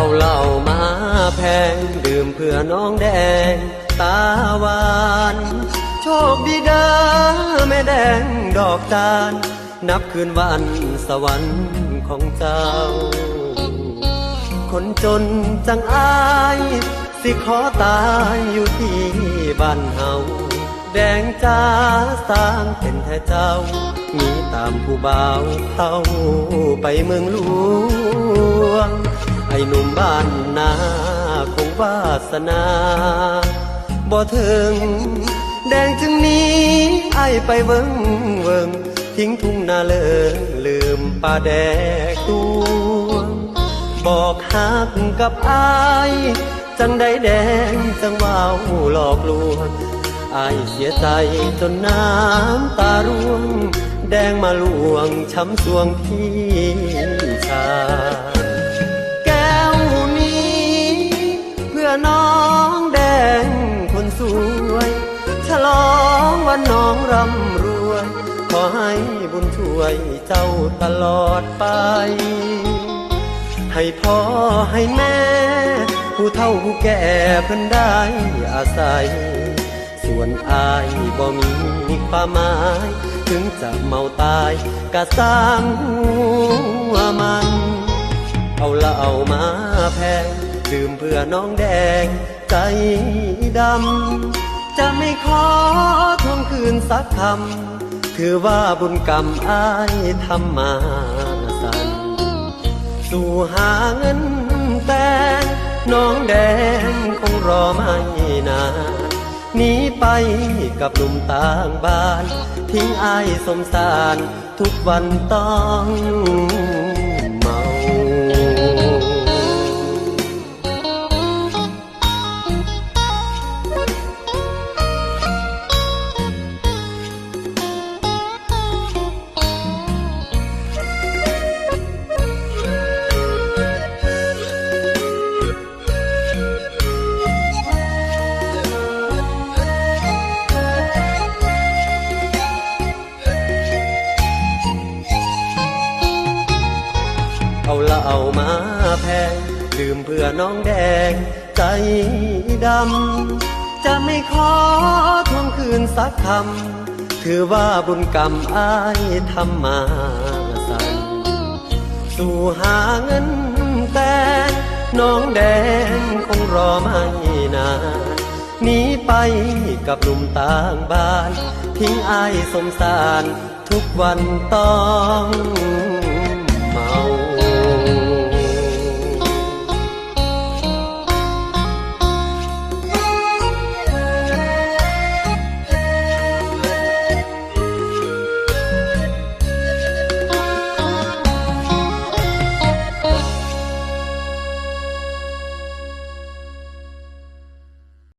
เอาเหล้ามาแพง ดื่มเพื่อน้องแดง ตาหวาน โชคดีด้อแม่แดงดอกจานนับคืนวันสวรรค์ของเจ้า คนจนจังอาย สิขอตายอยู่ที่บ้านเฮาแดงจ้าสร้างเป็นแท้เจ้า มีตามผู้บ่าวเข้าไปเมืองหลวง ไอ้หนุ่มบ้านนาคงวาสนาบ่ถึง แดงจึงนี้ไอ้ไปเวิงเวิงทิ้งทุ่งนาเลิงลืมป่าแดกตวบอกหักกับไอายจังได้แดงจังว่าวหลอกลวงไอายเสียใจจนน้ำตาร่วง แดงมาลวงช้ำสวงพี่ชา อน้องแดงคนสวย ฉลองวันน้องร่ำรวย ขอให้บุญช่วยเจ้าตลอดไป ให้พ่อให้แม่ ผู้เฒ่าผู้แก่เพิ่นได้อาศัย ส่วนอายบ่มีความหมาย ถึงจะเมาตายก็สร้างหัวมัน เอาเหล้ามาแพง ดื่มเพื่อน้องแดงใจดำ จะไม่ขอทวงคืนสักคำ ถือว่าบุญกรรมอายทำมาสัน สู่หาเงินแต่งน้องแดงคงรอไม่นานหนีไปกับหนุ่มต่างบ้าน ทิ้งอายสมสารทุกวันต้อง เอามาแพงดื่มเพื่อน้องแดง ใจดำ จะไม่ขอทวงคืนสักคำ ถือว่าบุญกรรมอายทำมาสั่นสู่หาเงินแต่งน้องแดงคงรอไม่นานหนีไปกับหนุ่มต่างบ้าน ทิ้งอายสมสารทุกวันต้อง